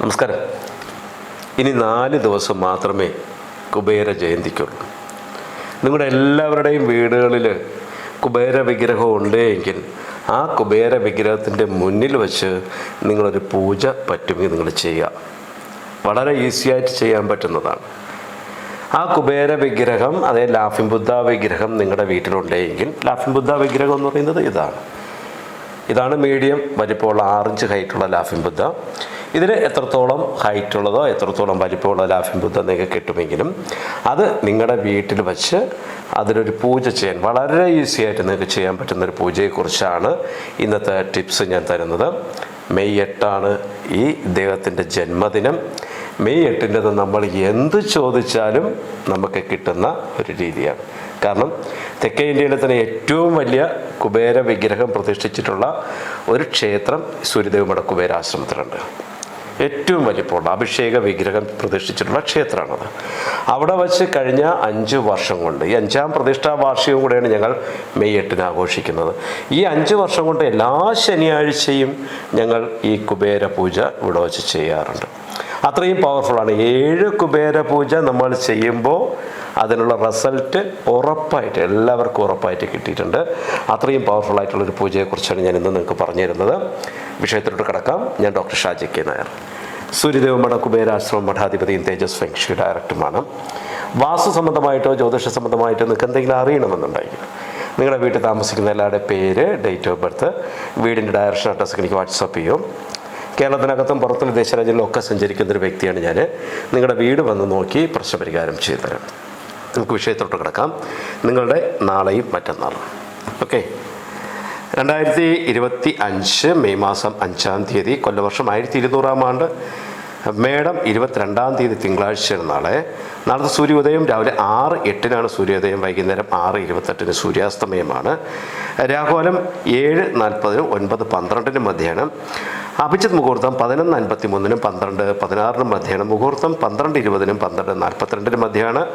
നമസ്കാരം. ഇനി നാല് ദിവസം മാത്രമേ കുബേര ജയന്തിക്കുള്ളൂ. നിങ്ങളുടെ എല്ലാവരുടെയും വീടുകളിൽ കുബേര വിഗ്രഹം ഉണ്ട് എങ്കിൽ ആ കുബേര വിഗ്രഹത്തിന്റെ മുന്നിൽ വച്ച് നിങ്ങളൊരു പൂജ പറ്റുമെങ്കിൽ നിങ്ങൾ ചെയ്യുക. വളരെ ഈസിയായിട്ട് ചെയ്യാൻ പറ്റുന്നതാണ്. ആ കുബേര വിഗ്രഹം അതേ ലാഫിൻ ബുദ്ധ വിഗ്രഹം നിങ്ങളുടെ വീട്ടിലുണ്ടെങ്കിൽ ലാഫിൻ ബുദ്ധ വിഗ്രഹം എന്ന് പറയുന്നത് ഇതാണ്. ഇതാണ് മീഡിയം വലിപ്പമുള്ള ആറിഞ്ച് ഹൈറ്റുള്ള ലാഫിൻ ബുദ്ധ. ഇതിന് എത്രത്തോളം ഹൈറ്റ് ഉള്ളതോ എത്രത്തോളം വലിപ്പമുള്ള ലാഫിൻ ബുദ്ധ നിങ്ങൾക്ക് കിട്ടുമെങ്കിലും അത് നിങ്ങളുടെ വീട്ടിൽ വച്ച് അതിലൊരു പൂജ ചെയ്യാൻ വളരെ ഈസി ആയിട്ട് നിങ്ങൾക്ക് ചെയ്യാൻ പറ്റുന്ന ഒരു പൂജയെക്കുറിച്ചാണ് ഇന്നത്തെ ടിപ്സ് ഞാൻ തരുന്നത്. മെയ് എട്ടാണ് ഈ ഇദ്ദേഹത്തിന്റെ ജന്മദിനം. മെയ് എട്ടിന്റെത് നമ്മൾ എന്ത് ചോദിച്ചാലും നമുക്ക് കിട്ടുന്ന ഒരു രീതിയാണ്. കാരണം തെക്കേ ഇന്ത്യയിലെ തന്നെ ഏറ്റവും വലിയ കുബേര വിഗ്രഹം പ്രതിഷ്ഠിച്ചിട്ടുള്ള ഒരു ക്ഷേത്രം സൂര്യദേവമട കുബേരാശ്രമത്തിലുണ്ട്. ഏറ്റവും വലിപ്പമുള്ള അഭിഷേക വിഗ്രഹം പ്രതിഷ്ഠിച്ചിട്ടുള്ള ക്ഷേത്രമാണത്. അവിടെ വച്ച് കഴിഞ്ഞ അഞ്ച് വർഷം കൊണ്ട് ഈ അഞ്ചാം പ്രതിഷ്ഠാ വാർഷികവും കൂടെയാണ് ഞങ്ങൾ മെയ് എട്ടിന് ആഘോഷിക്കുന്നത്. ഈ അഞ്ച് വർഷം കൊണ്ട് എല്ലാ ശനിയാഴ്ചയും ഞങ്ങൾ ഈ കുബേര പൂജ ഇവിടെ വച്ച് ചെയ്യാറുണ്ട്. അത്രയും പവർഫുള്ളാണ് ഏഴ് കുബേര പൂജ നമ്മൾ ചെയ്യുമ്പോൾ അതിനുള്ള റിസൾട്ട് ഉറപ്പായിട്ട് എല്ലാവർക്കും ഉറപ്പായിട്ട് കിട്ടിയിട്ടുണ്ട്. അത്രയും പവർഫുൾ ആയിട്ടുള്ള ഒരു പൂജയെക്കുറിച്ചാണ് ഞാൻ ഇന്ന് നിങ്ങൾക്ക് പറഞ്ഞു തരുന്നത് വിഷയത്തിലോട്ട് കിടക്കാം. ഞാൻ ഡോക്ടർ ഷാജി കെ നായർ. സൂര്യദേവ മഠ കുബേരാശ്രമം മഠാധിപതിയും തേജസ് ഫെങ്ഷി ഡയറക്ടറുമാണ്. വാസ്തു സംബന്ധമായിട്ടോ ജ്യോതിഷ സംബന്ധമായിട്ടോ നിങ്ങൾക്ക് എന്തെങ്കിലും അറിയണമെന്നുണ്ടെങ്കിൽ നിങ്ങളുടെ വീട്ടിൽ താമസിക്കുന്ന എല്ലാവരുടെ പേര് ഡേറ്റ് ഓഫ് ബർത്ത് വീടിന്റെ ഡയറക്ഷൻ അഡ്രസ്സ് എനിക്ക് വാട്സപ്പ് ചെയ്യും. കേരളത്തിനകത്തും പുറത്തും വിദേശ രാജ്യങ്ങളിലും ഒക്കെ സഞ്ചരിക്കുന്ന ഒരു വ്യക്തിയാണ് ഞാൻ നിങ്ങളുടെ വീട് വന്ന് നോക്കി പ്രശ്നപരിഹാരം ചെയ്തു തരാം. നമുക്ക് വിഷയത്തോട്ട് കിടക്കാം. നിങ്ങളുടെ നാളെയും മറ്റന്നാളും. ഓക്കെ രണ്ടായിരത്തി ഇരുപത്തി അഞ്ച് മെയ് മാസം അഞ്ചാം തീയതി കൊല്ലവർഷം ആയിരത്തി ഇരുന്നൂറാം ആണ്ട്. മേടം ഇരുപത്തിരണ്ടാം തീയതി തിങ്കളാഴ്ചയാണ് നാളെ. നാളത്തെ സൂര്യോദയം രാവിലെ ആറ് എട്ടിനാണ് സൂര്യോദയം. വൈകുന്നേരം ആറ് ഇരുപത്തെട്ടിന് സൂര്യാസ്തമയമാണ്. രാഹുലം ഏഴ് നാൽപ്പതിനും ഒൻപത് പന്ത്രണ്ടിനും മധ്യയാണ് അഭിജിത് മുഹൂർത്തം പതിനൊന്ന് അൻപത്തി മൂന്നിനും പന്ത്രണ്ട് പതിനാറിനും മധ്യയാണ് മുഹൂർത്തം പന്ത്രണ്ട് ഇരുപതിനും പന്ത്രണ്ട് നാൽപ്പത്തിരണ്ടിനും മധ്യയാണ്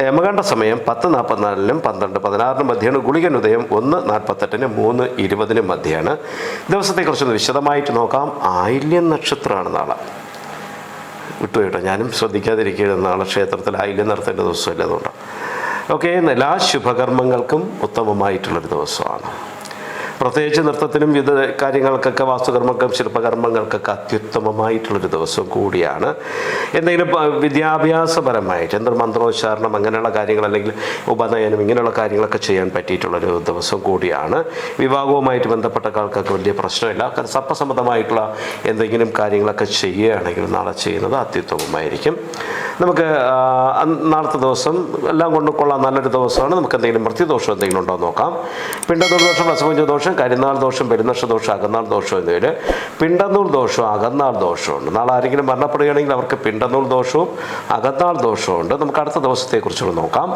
യമകണ്ഠ സമയം പത്ത് നാൽപ്പത്തിനാലിനും പന്ത്രണ്ട് പതിനാറിനും മധ്യയാണ് ഗുളികൻ ഉദയം ഒന്ന് നാൽപ്പത്തെട്ടിന് മൂന്ന് ഇരുപതിനും മധ്യയാണ് ദിവസത്തെക്കുറിച്ചൊന്ന് വിശദമായിട്ട് നോക്കാം. ആയില്യം നക്ഷത്രമാണ് നാളെ. വിട്ടു കേട്ടോ. ഞാനും ശ്രദ്ധിക്കാതിരിക്കുകയാണ് നാളെ ക്ഷേത്രത്തിൽ ആയില്യം നടത്തേണ്ട ദിവസമല്ല അതുകൊണ്ടാണ്. ഓക്കെ എല്ലാ ശുഭകർമ്മങ്ങൾക്കും ഉത്തമമായിട്ടുള്ളൊരു ദിവസമാണ്. പ്രത്യേകിച്ച് നൃത്തത്തിനും വിവിധ കാര്യങ്ങൾക്കൊക്കെ വാസ്തുകർമ്മക്കും ശില്പകർമ്മങ്ങൾക്കൊക്കെ അത്യുത്തമമായിട്ടുള്ളൊരു ദിവസം കൂടിയാണ്. എന്തെങ്കിലും വിദ്യാഭ്യാസപരമായി ചന്ദ്രമന്ത്രോച്ചാരണം അങ്ങനെയുള്ള കാര്യങ്ങൾ അല്ലെങ്കിൽ ഉപനയനം ഇങ്ങനെയുള്ള കാര്യങ്ങളൊക്കെ ചെയ്യാൻ പറ്റിയിട്ടുള്ളൊരു ദിവസം കൂടിയാണ്. വിവാഹവുമായിട്ട് ബന്ധപ്പെട്ട ആൾക്കൊക്കെ വലിയ പ്രശ്നമില്ല. സർപ്പസംബന്ധമായിട്ടുള്ള എന്തെങ്കിലും കാര്യങ്ങളൊക്കെ ചെയ്യുകയാണെങ്കിൽ നാളെ ചെയ്യുന്നത് അത്യുത്തമമായിരിക്കും. നമുക്ക് നാളത്തെ ദിവസം എല്ലാം കൊണ്ട് നല്ലൊരു ദിവസമാണ്. നമുക്ക് എന്തെങ്കിലും മൃത്യുദോഷം എന്തെങ്കിലും ഉണ്ടോ നോക്കാം. പിണ്ടനൂർ ദോഷം വസപഞ്ച ദോഷം കരിനാൾ ദോഷം പെരുന്നക്ഷ ദോഷം അകന്നാൾ ദോഷം എന്നിവയിൽ പിണ്ടനൂർ ദോഷവും അകന്നാൾ ദോഷമുണ്ട് നാളെ ആരെങ്കിലും മരണപ്പെടുകയാണെങ്കിൽ അവർക്ക് പിണ്ടനൂർ ദോഷവും അകന്നാൾ ദോഷമുണ്ട് നമുക്ക് അടുത്ത ദിവസത്തെക്കുറിച്ചുകൂടെ നോക്കാം.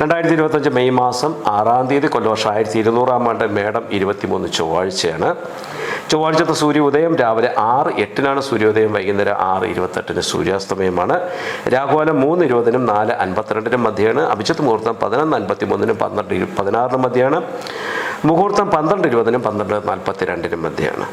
രണ്ടായിരത്തി ഇരുപത്തഞ്ച് മെയ് മാസം ആറാം തീയതി കൊല്ലവർഷം ആയിരത്തി ഇരുന്നൂറാം ആണ്ട് മേടം ഇരുപത്തിമൂന്ന് ചൊവ്വാഴ്ചയാണ്. ചൊവ്വാഴ്ചത്തെ സൂര്യോദയം രാവിലെ ആറ് എട്ടിനാണ് സൂര്യോദയം വൈകുന്നേരം ആറ് ഇരുപത്തെട്ടിന് സൂര്യാസ്തമയമാണ്. രാഘുവാലം മൂന്ന് ഇരുപതിനും നാല് അൻപത്തിരണ്ടിനും മധ്യയാണ്. അഭിജിത്ത് മുഹൂർത്തം പതിനൊന്ന് അൻപത്തി മൂന്നിനും പന്ത്രണ്ട് പതിനാറിനും മധ്യയാണ്. മുഹൂർത്തം പന്ത്രണ്ട് ഇരുപതിനും പന്ത്രണ്ട് നാൽപ്പത്തി രണ്ടിനും മധ്യയാണ്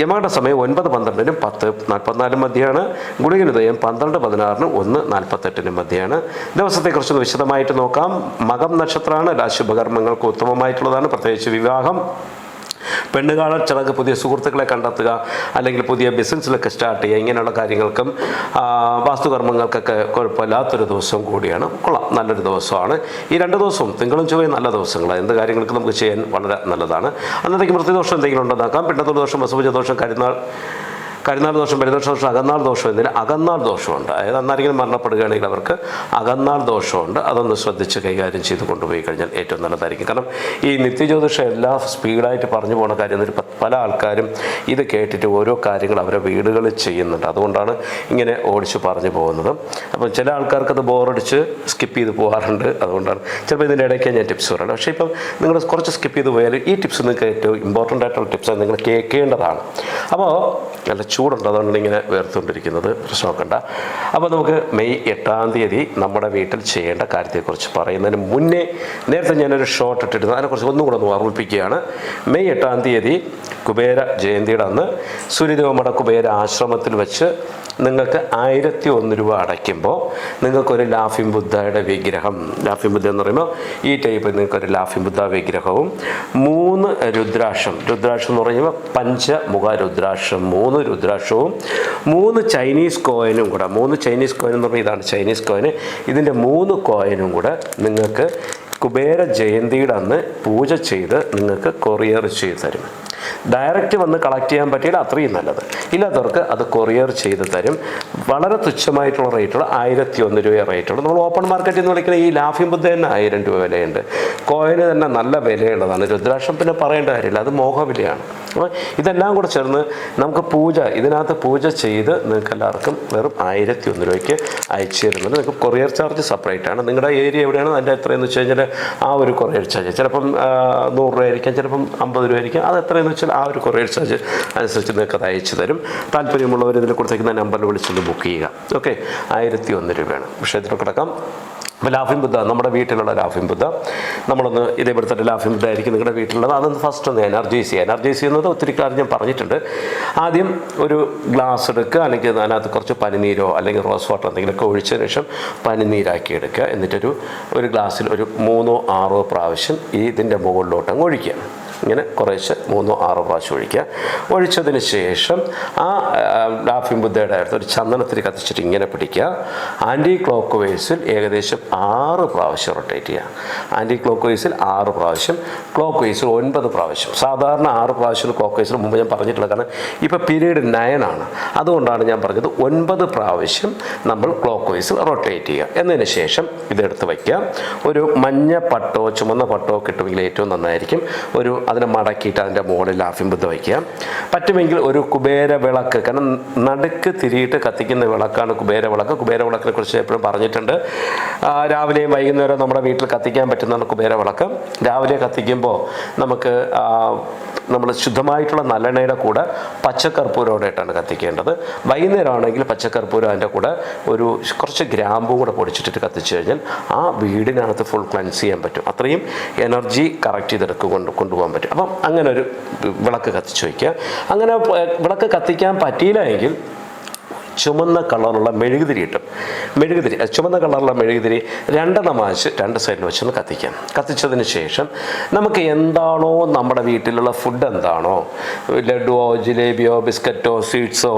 യമകണ്ഠ സമയം ഒൻപത് പന്ത്രണ്ടിനും പത്ത് നാൽപ്പത്തിനാലിനും മധ്യയാണ് ഗുളികനുദയം പന്ത്രണ്ട് പതിനാറിനും ഒന്ന് നാൽപ്പത്തെട്ടിനും മധ്യയാണ് ദിവസത്തെക്കുറിച്ചൊന്ന് വിശദമായിട്ട് നോക്കാം. മകം നക്ഷത്രമാണ് രാശുഭകർമ്മങ്ങൾക്ക് ശുഭകർമ്മങ്ങൾക്ക് ഉത്തമമായിട്ടുള്ളതാണ്. പ്രത്യേകിച്ച് വിവാഹം. പെണ്ണുകാണൽ ചടങ്ങ് പുതിയ സുഹൃത്തുക്കളെ കണ്ടെത്തുക അല്ലെങ്കിൽ പുതിയ ബിസിനസ്സിലൊക്കെ സ്റ്റാർട്ട് ചെയ്യുക ഇങ്ങനെയുള്ള കാര്യങ്ങൾക്കും വാസ്തുകർമ്മങ്ങൾക്കൊക്കെ കുഴപ്പമില്ലാത്തൊരു ദിവസം കൂടിയാണ്. കൊള്ളാം. നല്ലൊരു ദിവസമാണ്. ഈ രണ്ട് ദിവസവും തിങ്കളും ചൊവ്വയും നല്ല ദിവസങ്ങളാണ്. എന്ത് കാര്യങ്ങൾക്ക് നമുക്ക് ചെയ്യാൻ വളരെ നല്ലതാണ്. അന്നത്തേക്ക് മൃത്യുദോഷം എന്തെങ്കിലും ഉണ്ടെന്നാക്കാം നോക്കാം. പിണ്ടത്തോട് ദോഷം വസുഭുജ ദോഷം കരുനാൾ കരുനാൾ ദോഷം പെരുദോഷ ദോഷം അകന്നാൾ ദോഷം എന്നതിന് അകന്നാൾ ദോഷമുണ്ട്. അതായത് അന്നാരെങ്കിലും മരണപ്പെടുകയാണെങ്കിൽ അവർക്ക് അകന്നാൾ ദോഷമുണ്ട്. അതൊന്ന് ശ്രദ്ധിച്ച് കൈകാര്യം ചെയ്ത് കൊണ്ടുപോയി കഴിഞ്ഞാൽ ഏറ്റവും നല്ലതായിരിക്കും. കാരണം ഈ നിത്യജ്യോതിഷം എല്ലാ സ്പീഡായിട്ട് പറഞ്ഞു പോകുന്ന കാര്യം എന്നൊരു പല ആൾക്കാരും ഇത് കേട്ടിട്ട് ഓരോ കാര്യങ്ങൾ അവരെ വീടുകളിൽ ചെയ്യുന്നുണ്ട്. അതുകൊണ്ടാണ് ഇങ്ങനെ ഓടിച്ച് പറഞ്ഞു പോകുന്നത്. അപ്പം ചില ആൾക്കാർക്ക് അത് ബോറടിച്ച് സ്കിപ്പ് ചെയ്ത് പോകാറുണ്ട്. അതുകൊണ്ടാണ് ചിലപ്പോൾ ഇതിന്റെ ഇടയ്ക്ക് ഞാൻ ടിപ്സ് പറയുന്നത് പക്ഷേ ഇപ്പം നിങ്ങൾ കുറച്ച് സ്കിപ്പ് ചെയ്ത് പോയാൽ ഈ ടിപ്സ് നിങ്ങൾക്ക് ഏറ്റവും ഇമ്പോർട്ടന്റ് ആയിട്ടുള്ള ടിപ്സ് നിങ്ങൾ കേൾക്കേണ്ടതാണ്. അപ്പോൾ നല്ല ചൂടുണ്ട് അതുകൊണ്ട് ഇങ്ങനെ വേർത്തുകൊണ്ടിരിക്കുന്നത് പ്രശ്നം നോക്കണ്ട. അപ്പോൾ നമുക്ക് മെയ് എട്ടാം തീയതി നമ്മുടെ വീട്ടിൽ ചെയ്യേണ്ട കാര്യത്തെക്കുറിച്ച് പറയുന്നതിന് മുന്നേ നേരത്തെ ഞാനൊരു ഷോർട്ട് ഇട്ടിരുന്നു. അതിനെക്കുറിച്ച് ഒന്നും കൂടെ ഒന്ന് ഓർമ്മിപ്പിക്കുകയാണ്. മെയ് എട്ടാം തീയതി കുബേര ജയന്തിയുടെ അന്ന് സൂര്യദേവമട കുബേര ആശ്രമത്തിൽ വെച്ച് നിങ്ങൾക്ക് ആയിരത്തി ഒന്ന് രൂപ അടയ്ക്കുമ്പോൾ നിങ്ങൾക്കൊരു ലാഫിം ബുദ്ധയുടെ വിഗ്രഹം ലാഫിം ബുദ്ധ എന്ന് പറയുമ്പോൾ ഈ ടൈപ്പ് നിങ്ങൾക്കൊരു ലാഫിം ബുദ്ധ വിഗ്രഹവും മൂന്ന് രുദ്രാക്ഷം. രുദ്രാക്ഷം എന്ന് പറയുമ്പോൾ പഞ്ചമുഖ രുദ്രാക്ഷം മൂന്ന് രുദ്രാക്ഷവും മൂന്ന് ചൈനീസ് കോയിനും കൂടെ മൂന്ന് ചൈനീസ് കോയിൻ എന്ന് പറഞ്ഞാൽ ഇതാണ് ചൈനീസ് കോയിന് ഇതിന്റെ മൂന്ന് കോയിനും കൂടെ നിങ്ങൾക്ക് കുബേര ജയന്തിയുടെ അന്ന് പൂജ ചെയ്ത് നിങ്ങൾക്ക് കൊറിയർ ചെയ്ത് തരും. ഡയറക്റ്റ് വന്ന് കളക്ട് ചെയ്യാൻ പറ്റിയാൽ അത്രയും നല്ലത്. ഇല്ലാത്തവർക്ക് അത് കൊറിയർ ചെയ്ത് തരും. വളരെ തുച്ഛമായിട്ടുള്ള റേറ്റുള്ള ആയിരത്തി ഒന്ന് രൂപ റേറ്റുള്ള. നമ്മൾ ഓപ്പൺ മാർക്കറ്റിൽ നിന്ന് വിളിക്കുന്ന ഈ ലാഫിം ബുദ്ധ തന്നെ ആയിരം രൂപ വിലയുണ്ട്. കോയിന് തന്നെ നല്ല വിലയുള്ളതാണ്. രുദ്രാക്ഷം പിന്നെ പറയേണ്ട കാര്യമില്ല. അത് മോഹവിലയാണ്. ഇതെല്ലാം കൂടെ ചേർന്ന് നമുക്ക് പൂജ ഇതിനകത്ത് പൂജ ചെയ്ത് നിങ്ങൾക്ക് എല്ലാവർക്കും വെറും ആയിരത്തി ഒന്ന് രൂപയ്ക്ക് അയച്ചു തരുന്നുണ്ട്. നിങ്ങൾക്ക് കൊറിയർ ചാർജ് സെപ്പറേറ്റ് ആണ്. നിങ്ങളുടെ ഏരിയ എവിടെയാണ്? അതിന്റെ എത്രയെന്ന് വെച്ച് കഴിഞ്ഞാൽ ആ ഒരു കൊറിയർ ചാർജ്. ചിലപ്പം നൂറ് രൂപ ആയിരിക്കാം ചിലപ്പം അമ്പത് രൂപ ആയിരിക്കാം. അത് എത്രയെന്ന് വെച്ചാൽ ആ ഒരു കൊറിയർ ചാർജ് അനുസരിച്ച് നിങ്ങൾക്ക് അത് അയച്ചു തരും. താല്പര്യമുള്ളവർ ഇതിൽ കൊടുത്തേക്കുന്ന നമ്പറിൽ വിളിച്ചൊന്ന് ബുക്ക് ചെയ്യുക. ഓക്കെ? ആയിരത്തി ഒന്ന് രൂപയാണ്. വിഷയത്തിൽ കിടക്കാം. അപ്പോൾ ലാഫിൻ ബുദ്ധ നമ്മുടെ വീട്ടിലുള്ള ലാഫിൻ ബുദ്ധ. നമ്മളൊന്ന് ഇതേപോലെ തന്നെ ലാഫിൻ ബുദ്ധ ആയിരിക്കും നിങ്ങളുടെ വീട്ടിലുള്ളത്. അതൊന്ന് ഫസ്റ്റ് ഒന്ന് എനർജൈസ് ചെയ്യുക. എനർജൈസ് ചെയ്യുന്നത് ഒത്തിരി കാര്യം ഞാൻ പറഞ്ഞിട്ടുണ്ട്. ആദ്യം ഒരു ഗ്ലാസ് എടുക്കുക അല്ലെങ്കിൽ അതിനകത്ത് കുറച്ച് പനിനീരോ അല്ലെങ്കിൽ റോസ് വാട്ടർ എന്തെങ്കിലുമൊക്കെ ഒഴിച്ചതിന് ശേഷം പനിനീരാക്കി എടുക്കുക. എന്നിട്ടൊരു ഒരു ഗ്ലാസ്സിൽ ഒരു മൂന്നോ ആറോ പ്രാവശ്യം ഈ ഇതിന്റെ മുകളിലോട്ട് അങ്ങ് ഒഴിക്കുക. ഇങ്ങനെ കുറേശ്ശെ മൂന്നോ ആറോ പ്രാവശ്യം ഒഴിക്കുക. ഒഴിച്ചതിന് ശേഷം ആ ഡാഫിൻ ബുദ്ധയുടെ അടുത്ത് ഒരു ചന്ദനത്തിൽ കത്തിച്ചിട്ട് ഇങ്ങനെ പിടിക്കുക. ആന്റി ക്ലോക്ക് വൈസിൽ ഏകദേശം ആറ് പ്രാവശ്യം റൊട്ടേറ്റ് ചെയ്യുക. ആന്റി ക്ലോക്ക് വൈസിൽ ആറ് പ്രാവശ്യം ക്ലോക്ക് വൈസിൽ ഒൻപത് പ്രാവശ്യം. സാധാരണ ആറ് പ്രാവശ്യം ക്ലോക്ക് വൈസിൽ മുമ്പ് ഞാൻ പറഞ്ഞിട്ടുള്ള കാരണം ഇപ്പോൾ പീരീഡ് നയനാണ് അതുകൊണ്ടാണ് ഞാൻ പറഞ്ഞത് ഒൻപത് പ്രാവശ്യം നമ്മൾ ക്ലോക്ക് വൈസിൽ റൊട്ടേറ്റ് ചെയ്യുക. എന്നതിന് ശേഷം ഇതെടുത്ത് വയ്ക്കുക. ഒരു മഞ്ഞ പട്ടോ ചുമന്ന പട്ടോ കിട്ടുമെങ്കിൽ ഏറ്റവും നന്നായിരിക്കും. ഒരു അതിനെ മടക്കിയിട്ട് അതിന്റെ മുകളിൽ ലാഫിം ബുദ്ധ വയ്ക്കുക. പറ്റുമെങ്കിൽ ഒരു കുബേര വിളക്ക് കാരണം നടുക്ക് തിരിയിട്ട് കത്തിക്കുന്ന വിളക്കാണ് കുബേര വിളക്ക്. കുബേര വിളക്കിനെ കുറിച്ച് എപ്പോഴും പറഞ്ഞിട്ടുണ്ട്. രാവിലെയും വൈകുന്നേരം നമ്മുടെ വീട്ടിൽ കത്തിക്കാൻ പറ്റുന്നതാണ് കുബേര വിളക്ക്. രാവിലെ കത്തിക്കുമ്പോൾ നമുക്ക് നമ്മൾ ശുദ്ധമായിട്ടുള്ള നല്ലെണ്ണയുടെ കൂടെ പച്ചക്കർപ്പൂരോടായിട്ടാണ് കത്തിക്കേണ്ടത്. വൈകുന്നേരം ആണെങ്കിൽ പച്ചക്കർപ്പൂരം അതിന്റെ കൂടെ ഒരു കുറച്ച് ഗ്രാമ്പും കൂടെ പൊടിച്ചിട്ടിട്ട് കത്തിച്ചു കഴിഞ്ഞാൽ ആ വീടിനകത്ത് ഫുൾ ക്ലൻസ് ചെയ്യാൻ പറ്റും. അത്രയും എനർജി കറക്റ്റ് ചെയ്തെടുക്കൊണ്ട് കൊണ്ടുപോകാൻ പറ്റും. അപ്പം അങ്ങനെ ഒരു വിളക്ക് കത്തിച്ചു വയ്ക്കുക. അങ്ങനെ വിളക്ക് കത്തിക്കാൻ പറ്റിയില്ല എങ്കിൽ ചുമന്ന കളറുള്ള മെഴുകുതിരി കിട്ടും. മെഴുകുതിരി ചുമന്ന കളറുള്ള മെഴുകുതിരി രണ്ടെണ്ണം വാങ്ങിച്ച് രണ്ട് സൈഡിൽ വെച്ചൊന്ന് കത്തിക്കാം. കത്തിച്ചതിന് ശേഷം നമുക്ക് എന്താണോ നമ്മുടെ വീട്ടിലുള്ള ഫുഡ് എന്താണോ ലഡുവോ ജിലേബിയോ ബിസ്ക്കറ്റോ സ്വീറ്റ്സോ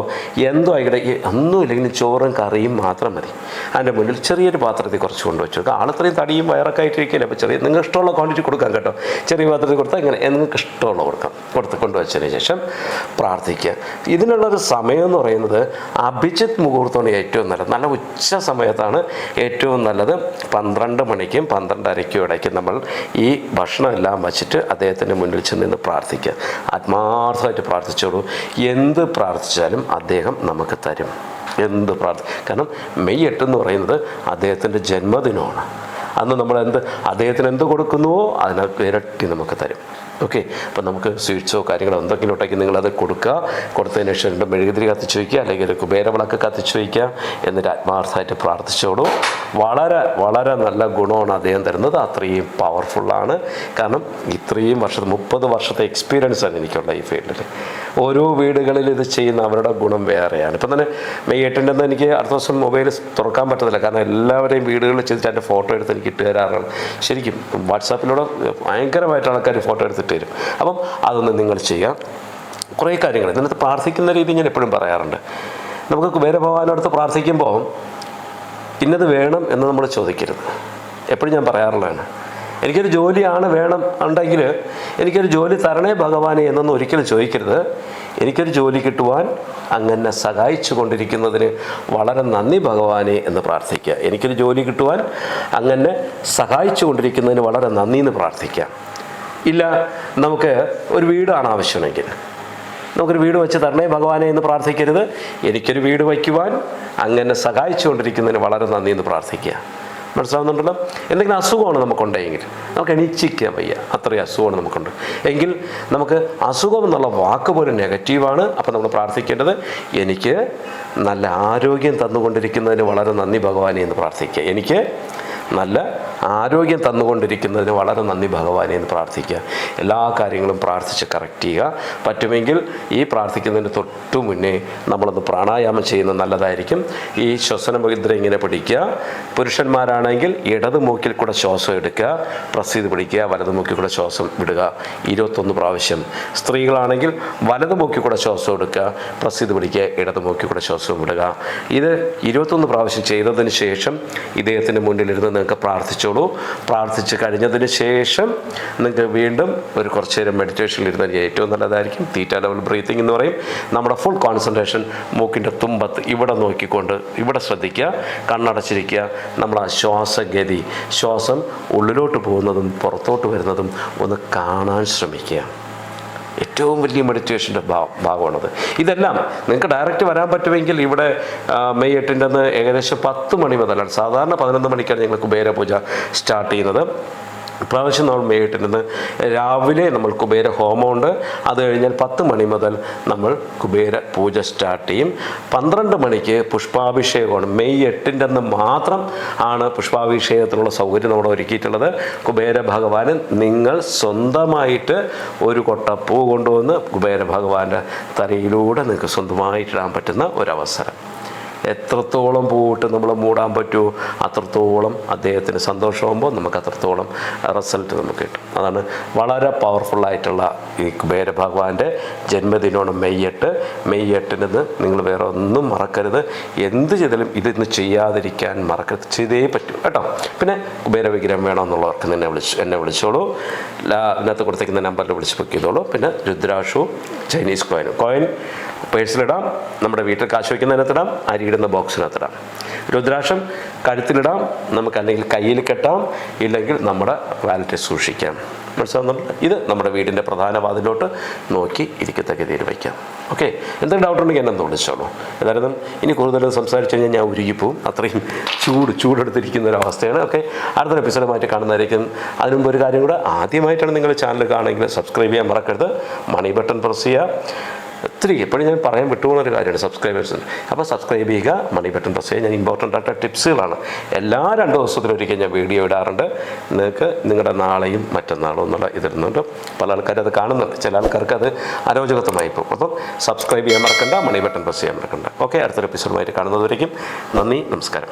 എന്തോ ആയിക്കോട്ടെ ഒന്നും ഇല്ലെങ്കിൽ ചോറും കറിയും മാത്രം മതി. അതിന്റെ മുന്നിൽ ചെറിയൊരു പാത്രത്തിൽ കുറച്ച് കൊണ്ടുവച്ചു കൊടുക്കുക ആളത്രയും തടിയും വയറൊക്കെ ആയിട്ടിരിക്കില്ല അപ്പോൾ ചെറിയ നിങ്ങൾക്ക് ഇഷ്ടമുള്ള ക്വാണ്ടിറ്റി കൊടുക്കാം കേട്ടോ. ചെറിയ പാത്രത്തിൽ കൊടുത്താൽ ഇങ്ങനെ നിങ്ങൾക്ക് ഇഷ്ടമുള്ള കൊടുക്കാം. കൊടുത്ത് കൊണ്ടുവച്ചതിന് ശേഷം പ്രാർത്ഥിക്കുക. ഇതിനുള്ളൊരു സമയം എന്ന് പറയുന്നത് അഭിജിത്ത് മുഹൂർത്തമാണ് ഏറ്റവും നല്ലത്. നല്ല ഉച്ച സമയത്താണ് ഏറ്റവും നല്ലത്. പന്ത്രണ്ട് മണിക്കും പന്ത്രണ്ടരയ്ക്കും ഇടയ്ക്ക് നമ്മൾ ഈ ഭക്ഷണം എല്ലാം വച്ചിട്ട് അദ്ദേഹത്തിന്റെ മുന്നിൽ ചെന്ന് പ്രാർത്ഥിക്കുക. ആത്മാർത്ഥമായിട്ട് പ്രാർത്ഥിച്ചോളൂ. എന്ത് പ്രാർത്ഥിച്ചാലും അദ്ദേഹം നമുക്ക് തരും. എന്ത് പ്രാർത്ഥി കാരണം മെയ് എട്ട് എന്ന് പറയുന്നത് അദ്ദേഹത്തിന്റെ ജന്മദിനമാണ്. അന്ന് നമ്മൾ എന്ത് അദ്ദേഹത്തിന് എന്ത് കൊടുക്കുന്നുവോ അതിനകത്ത് ഇരട്ടി നമുക്ക് തരും. ഓക്കെ അപ്പം നമുക്ക് സ്വീറ്റ്സോ കാര്യങ്ങളോ എന്തെങ്കിലും ഉണ്ടെങ്കിൽ അത് കൊടുക്കുക. കൊടുത്തതിന് ശേഷം രണ്ട് മെഴുകുതിരി കത്തിച്ച് വയ്ക്കുക. അല്ലെങ്കിൽ ഒരു കുബേരവിളക്ക് കത്തിച്ച് വയ്ക്കുക. എന്നിട്ട് ആത്മാർത്ഥമായിട്ട് പ്രാർത്ഥിച്ചോളൂ വളരെ വളരെ നല്ല ഗുണമാണ് അദ്ദേഹം തരുന്നത്. അത്രയും പവർഫുള്ളാണ് കാരണം ഇത്രയും വർഷത്തെ മുപ്പത് വർഷത്തെ എക്സ്പീരിയൻസ് ആണ് എനിക്കുള്ള ഈ ഫീൽഡിൽ ഓരോ വീടുകളിൽ ഇത് ചെയ്യുന്ന അവരുടെ ഗുണം വേറെയാണ്. ഇപ്പം തന്നെ മെയ് എട്ടിന്റെ അന്ന് എനിക്ക് അടുത്ത ദിവസം മൊബൈൽ തുറക്കാൻ പറ്റത്തില്ല. കാരണം എല്ലാവരെയും വീടുകളിൽ ചെയ്തിട്ട് എന്റെ ഫോട്ടോ എടുത്ത് എനിക്ക് ഇട്ട് തരാറാണ്. ശരിക്കും വാട്സാപ്പിലൂടെ ഭയങ്കരമായിട്ട് ആൾക്കാർ ഫോട്ടോ എടുത്തിട്ട് തരും അപ്പം അതൊന്ന് നിങ്ങൾ ചെയ്യാം കുറേ കാര്യങ്ങൾ. ഇതിനകത്ത് പ്രാർത്ഥിക്കുന്ന രീതി ഞാൻ എപ്പോഴും പറയാറുണ്ട്. നമുക്ക് കുബേരഭഗവാനടുത്ത് പ്രാർത്ഥിക്കുമ്പോൾ ഇന്നത് വേണം എന്ന് നമ്മൾ ചോദിക്കരുത്. എപ്പോഴും ഞാൻ പറയാറുള്ളതാണ്. എനിക്കൊരു ജോലിയാണ് വേണം ഉണ്ടെങ്കിൽ എനിക്കൊരു ജോലി തരണേ ഭഗവാനെ എന്നൊന്നും ഒരിക്കലും ചോദിക്കരുത്. എനിക്കൊരു ജോലി കിട്ടുവാൻ അങ്ങനെ സഹായിച്ചു കൊണ്ടിരിക്കുന്നതിന് വളരെ നന്ദി ഭഗവാനെ എന്ന് പ്രാർത്ഥിക്കുക. എനിക്കൊരു ജോലി കിട്ടുവാൻ അങ്ങനെ സഹായിച്ചു കൊണ്ടിരിക്കുന്നതിന് വളരെ നന്ദി എന്ന് പ്രാർത്ഥിക്കാം ഇല്ല നമുക്ക് ഒരു വീടാണ് ആവശ്യമെങ്കിൽ. നമുക്കൊരു വീട് വെച്ച് തരണേ ഭഗവാനെ എന്ന് പ്രാർത്ഥിക്കരുത്. എനിക്കൊരു വീട് വയ്ക്കുവാൻ അങ്ങനെ സഹായിച്ചുകൊണ്ടിരിക്കുന്നതിന് വളരെ നന്ദി എന്ന് പ്രാർത്ഥിക്കുക. മനസ്സിലാവുന്നുണ്ടല്ലോ? എന്തെങ്കിലും അസുഖമാണ് നമുക്കുണ്ടെങ്കിൽ നമുക്ക് എണീച്ചിരിക്കാൻ വയ്യ. അത്രയും അസുഖമാണ് നമുക്കുണ്ട്. എങ്കിൽ നമുക്ക് അസുഖം എന്നുള്ള വാക്ക് പോലും നെഗറ്റീവാണ്. അപ്പോൾ നമ്മൾ പ്രാർത്ഥിക്കേണ്ടത് എനിക്ക് നല്ല ആരോഗ്യം തന്നുകൊണ്ടിരിക്കുന്നതിന് വളരെ നന്ദി ഭഗവാനെ എന്ന് പ്രാർത്ഥിക്കുക. എനിക്ക് നല്ല ആരോഗ്യം തന്നുകൊണ്ടിരിക്കുന്നതിന് വളരെ നന്ദി ഭഗവാനെ എന്ന് പ്രാർത്ഥിക്കുക. എല്ലാ കാര്യങ്ങളും പ്രാർത്ഥിച്ച് കറക്റ്റ് ചെയ്യുക. പറ്റുമെങ്കിൽ ഈ പ്രാർത്ഥിക്കുന്നതിന് തൊട്ടു മുന്നേ നമ്മളൊന്ന് പ്രാണായാമം ചെയ്യുന്നത് നല്ലതായിരിക്കും. ഈ ശ്വസന മുദ്ര ഇങ്ങനെ പിടിക്കുക. പുരുഷന്മാരാണെങ്കിൽ ഇടത് മൂക്കിൽ കൂടെ ശ്വാസം എടുക്കുക. പ്രസ് ചെയ്ത് പിടിക്കുക. വലത് മൂക്കിൽ കൂടെ ശ്വാസം വിടുക. ഇരുപത്തൊന്ന് പ്രാവശ്യം. സ്ത്രീകളാണെങ്കിൽ വലത് മൂക്കിൽ കൂടെ ശ്വാസം എടുക്കുക. പ്രസ് ചെയ്ത് പിടിക്കുക. ഇടത് മൂക്കിൽ കൂടെ ശ്വാസം വിടുക. ഇത് ഇരുപത്തൊന്ന് പ്രാവശ്യം ചെയ്തതിന് ശേഷം ഇദ്ദേഹത്തിന്റെ മുന്നിലിരുന്ന് നിങ്ങൾക്ക് പ്രാർത്ഥിച്ചോളൂ പ്രാർത്ഥിച്ച് കഴിഞ്ഞതിന് ശേഷം നിങ്ങൾക്ക് വീണ്ടും ഒരു കുറച്ച് നേരം മെഡിറ്റേഷനിൽ ഇരുന്നാൽ ഏറ്റവും നല്ലതായിരിക്കും. തീറ്റ ലെവൽ ബ്രീത്തിങ് എന്ന് പറയും. നമ്മുടെ ഫുൾ കോൺസെൻട്രേഷൻ മൂക്കിന്റെ തുമ്പത്ത് ഇവിടെ നോക്കിക്കൊണ്ട് ഇവിടെ ശ്രദ്ധിക്കുക. കണ്ണടച്ചിരിക്കുക. നമ്മൾ ആ ശ്വാസഗതി ശ്വാസം ഉള്ളിലോട്ട് പോകുന്നതും പുറത്തോട്ട് വരുന്നതും ഒന്ന് കാണാൻ ശ്രമിക്കുക. ഏറ്റവും വലിയ മെഡിറ്റേഷന്റെ ഭാഗമാണത്. ഇതെല്ലാം നിങ്ങൾക്ക് ഡയറക്റ്റ് വരാൻ പറ്റുമെങ്കിൽ ഇവിടെ മെയ് എട്ടിന്റെ ഏകദേശം പത്ത് മണി മുതലാണ്. സാധാരണ പതിനൊന്ന് മണിക്കാണ് ഞങ്ങൾ കുബേര പൂജ സ്റ്റാർട്ട് ചെയ്യുന്നത്. ഇപ്രാവശ്യം നമ്മൾ മെയ് രാവിലെ നമ്മൾ കുബേര ഹോമമുണ്ട്. അത് കഴിഞ്ഞാൽ പത്ത് മണി മുതൽ നമ്മൾ കുബേര പൂജ സ്റ്റാർട്ട് ചെയ്യും. പന്ത്രണ്ട് മണിക്ക് പുഷ്പാഭിഷേകമാണ്. മെയ് എട്ടിന്റെ അന്ന് മാത്രം ആണ് പുഷ്പാഭിഷേകത്തിനുള്ള സൗകര്യം നമ്മൾ ഒരുക്കിയിട്ടുള്ളത്. കുബേര ഭഗവാന് നിങ്ങൾ സ്വന്തമായിട്ട് ഒരു കൊട്ട പൂ കൊണ്ടുവന്ന് കുബേര ഭഗവാന്റെ തലയിലൂടെ നിങ്ങൾക്ക് സ്വന്തമായിട്ടിടാൻ പറ്റുന്ന ഒരവസരം. എത്രത്തോളം പൂവിട്ട് നമ്മൾ മൂടാൻ പറ്റുമോ അത്രത്തോളം അദ്ദേഹത്തിന് സന്തോഷമാകുമ്പോൾ നമുക്ക് അത്രത്തോളം റിസൾട്ട് നമുക്ക് കിട്ടും. അതാണ് വളരെ പവർഫുള്ളായിട്ടുള്ള ഈ കുബേര ഭഗവാന്റെ ജന്മദിനമാണ് മെയ് എട്ട്. മെയ് എട്ടിന് നിങ്ങൾ വേറെ ഒന്നും മറക്കരുത്. എന്ത് ചെയ്താലും ഇതൊന്ന് ചെയ്യാതിരിക്കാൻ മറക്കരുത്. ചെയ്തേ പറ്റൂ കേട്ടോ. പിന്നെ കുബേര വിഗ്രഹം വേണമെന്നുള്ളവർക്ക് എന്നെ വിളിച്ച് എന്നെ വിളിച്ചോളൂ. ഇതിനകത്ത് കൊടുത്തേക്കുന്ന നമ്പറിൽ വിളിച്ച് ബുക്ക് ചെയ്തോളൂ. പിന്നെ രുദ്രാക്ഷവും ചൈനീസ് കോയിനും കോയിൻ പേഴ്സിലിടാം നമ്മുടെ വീട്ടിൽ കാശ് വയ്ക്കുന്നതിനകത്തിടാം അരിയിടുന്ന ബോക്സിനകത്തിടാം. രുദ്രാക്ഷം കഴുത്തിലിടാം നമുക്ക് അല്ലെങ്കിൽ കയ്യിൽ കെട്ടാം ഇല്ലെങ്കിൽ നമ്മുടെ വാലറ്റിൽ സൂക്ഷിക്കാം. മനസ്സിലാവുന്നുണ്ട്? ഇത് നമ്മുടെ വീടിന്റെ പ്രധാന വാതിലോട്ട് നോക്കി ഇരിക്കത്തക്ക രീതിയിൽ വയ്ക്കാം. ഓക്കെ എന്തെങ്കിലും ഡൗട്ട് ഉണ്ടെങ്കിൽ എന്നെ തോന്നിച്ചോളൂ എന്തായാലും ഇനി കൂടുതൽ സംസാരിച്ചു കഴിഞ്ഞാൽ ഞാൻ ഉരുകിപ്പോവും. അത്രയും ചൂട് ചൂടെടുത്തിരിക്കുന്ന ഒരു അവസ്ഥയാണ്. ഓക്കെ അടുത്തൊരു എപ്പിസോഡുമായിട്ട് കാണുന്നതായിരിക്കും. അതിനു മുമ്പ് ഒരു കാര്യം കൂടെ ആദ്യമായിട്ടാണ് നിങ്ങൾ ചാനൽ കാണുമെങ്കിൽ സബ്സ്ക്രൈബ് ചെയ്യാൻ മറക്കരുത്. മണി ബട്ടൺ പ്രസ് ചെയ്യുക. ഒത്തിരി എപ്പോഴും ഞാൻ പറയാൻ വിട്ടുപോകുന്ന ഒരു കാര്യമാണ് സബ്സ്ക്രൈബേഴ്സിന് അപ്പോൾ സബ്സ്ക്രൈബ് ചെയ്യുക മണി ബട്ടൺ പ്രസ് ചെയ്യുക. ഞാൻ ഇമ്പോർട്ടന്റ് ആയിട്ട് ടിപ്സുകളാണ് എല്ലാ രണ്ട് ദിവസത്തിലൊരിക്കൽ ഞാൻ വീഡിയോ ഇടാറുണ്ട്. നിങ്ങൾക്ക് നിങ്ങളുടെ നാളെയും മറ്റന്നാളും എന്നുള്ള ഇതിരുന്നുണ്ട് പല ആൾക്കാരും അത് കാണുന്നുണ്ട്. ചില ആൾക്കാർക്ക് അത് അരോചകത്വമായി പോകും. അപ്പം സബ്സ്ക്രൈബ് ചെയ്യാൻ മറക്കണ്ട മണി ബട്ടൺ പ്രസ് ചെയ്യാൻ മറക്കണ്ട. ഓക്കെ അടുത്തൊരു എപ്പിസോഡുമായിട്ട് കാണുന്നതുവരേക്കും നന്ദി നമസ്കാരം.